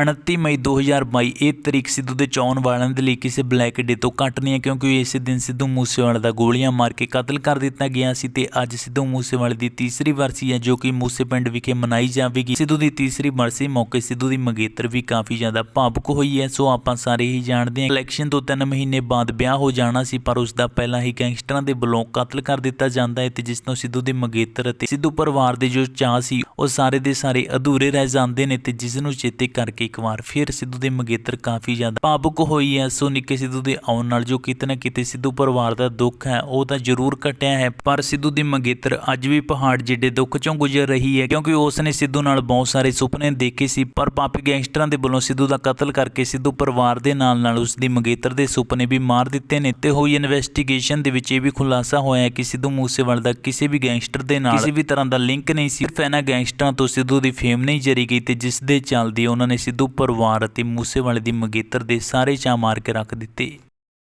29 ਮਈ 2022 ਇਹ ਤਰੀਕ ਸਿੱਧੂ ਦੇ ਚਾਹਣ ਵਾਲਿਆਂ ਦੇ ਲਈ ਕਿਸੇ ਬਲੈਕ ਡੇ ਤੋਂ ਘੱਟ ਨਹੀਂ ਹੈ, ਕਿਉਂਕਿ ਇਸੇ ਦਿਨ ਸਿੱਧੂ ਮੂਸੇਵਾਲੇ ਦਾ ਗੋਲੀਆਂ ਮਾਰ ਕੇ ਕਤਲ ਕਰ ਦਿੱਤਾ ਗਿਆ ਸੀ ਤੇ ਅੱਜ ਸਿੱਧੂ ਮੂਸੇਵਾਲੇ ਦੀ ਤੀਸਰੀ ਵਰਸੀ ਹੈ, ਜੋ ਕਿ ਮੂਸੇ ਪਿੰਡ ਵਿਖੇ ਮਨਾਈ ਜਾਵੇਗੀ। ਸਿੱਧੂ ਦੀ ਤੀਸਰੀ ਵਰਸੀ ਮੌਕੇ ਸਿੱਧੂ ਦੀ ਮੰਗੇਤਰ ਵੀ ਕਾਫੀ ਜ਼ਿਆਦਾ ਭਾਵੁਕ ਹੋਈ ਹੈ, ਸੋ ਆਪਾਂ ਸਾਰੇ ਹੀ ਜਾਣਦੇ ਹਾਂ, ਇਲੈਕਸ਼ਨ ਤੋਂ 3 ਮਹੀਨੇ ਬਾਅਦ ਵਿਆਹ ਹੋ ਜਾਣਾ ਸੀ, ਪਰ ਉਸ ਦਾ ਪਹਿਲਾਂ ਹੀ ਗੈਂਗਸਟਰਾਂ ਦੇ ਵੱਲੋਂ ਕਤਲ ਕਰ ਦਿੱਤਾ ਜਾਂਦਾ ਹੈ ਤੇ ਜਿਸ ਤੋਂ ਸਿੱਧੂ ਦੇ ਮੰਗੇਤਰ ਅਤੇ ਸਿੱਧੂ ਪਰਿਵਾਰ ਦੇ ਜੋ ਚਾਹ ਸੀ, ਉਹ ਸਾਰੇ ਦੇ ਸਾਰੇ ਅਧੂਰੇ ਰਹਿ ਜਾਂਦੇ ਨੇ ਤੇ ਜਿਸ ਨੂੰ ਚੇਤੇ ਕਰਕੇ ਇੱਕ ਵਾਰ ਫਿਰ ਸਿੱਧੂ ਦੇ ਮੰਗੇਤਰ ਕਾਫੀ ਜ਼ਿਆਦਾ ਭਾਵੁਕ ਹੋਈ ਹੈ। ਸੋ ਨਿੱਕੇ ਸਿੱਧੂ ਦੇ ਆਉਣ ਨਾਲ ਜੋ ਕਿਤੇ ਨਾ ਕਿਤੇ ਸਿੱਧੂ ਪਰਿਵਾਰ ਦਾ ਦੁੱਖ ਹੈ ਉਹ ਤਾਂ ਜ਼ਰੂਰ ਘਟਿਆ ਹੈ। ਪਰ ਸਿੱਧੂ ਦੀ ਮੰਗੇਤਰ ਅੱਜ ਵੀ ਪਹਾੜ ਜਿੱਡੇ ਦੁੱਖ ਚੋਂ ਗੁਜ਼ਰ ਰਹੀ ਹੈ ਕਿਉਂਕਿ ਉਸ ਨੇ ਸਿੱਧੂ ਨਾਲ ਬਹੁਤ ਸਾਰੇ ਸੁਪਨੇ ਦੇਖੇ ਸੀ। ਪਰ ਪਾਪੀ ਗੈਂਗਸਟਰਾਂ ਦੇ ਵੱਲੋਂ ਸਿੱਧੂ ਦਾ ਕਤਲ ਕਰਕੇ ਸਿੱਧੂ ਪਰਿਵਾਰ ਦੇ ਨਾਲ ਨਾਲ ਉਸ ਦੀ ਮੰਗੇਤਰ ਦੇ ਸੁਪਨੇ ਵੀ ਮਾਰ ਦਿੱਤੇ ਨੇ। ਤੇ ਹੋਈ ਇਨਵੈਸਟੀਗੇਸ਼ਨ ਦੇ ਵਿੱਚ ਇਹ ਵੀ ਖੁਲਾਸਾ ਹੋਇਆ ਹੈ ਕਿ ਸਿੱਧੂ ਮੂਸੇਵਾਲੇ ਦਾ ਕਿਸੇ ਵੀ ਗੈਂਗਸਟਰ ਦੇ ਨਾਲ ਕਿਸੇ ਵੀ ਤਰ੍ਹਾਂ ਦਾ ਲਿੰਕ ਨਹੀਂ ਸੀ। ਸਿਰਫ ਇਹਨਾਂ ਗੈਂਗਸਟਰਾਂ ਤੋਂ ਸਿੱਧੂ ਦੀ ਫੇਮ ਨਹੀਂ ਜਰੀ ਗਈ ਤੇ ਜਿਸ ਦੇ ਚੱਲਦੀ ਉਹਨਾਂ ਨੇ ਸਿੱਧੂ ਪਰਿਵਾਰ ਅਤੇ ਮੂਸੇਵਾਲੇ ਦੀ ਮੰਗੇਤਰ ਦੇ ਸਾਰੇ ਚਾਅ ਮਾਰ ਕੇ ਰੱਖ ਦਿੱਤੇ।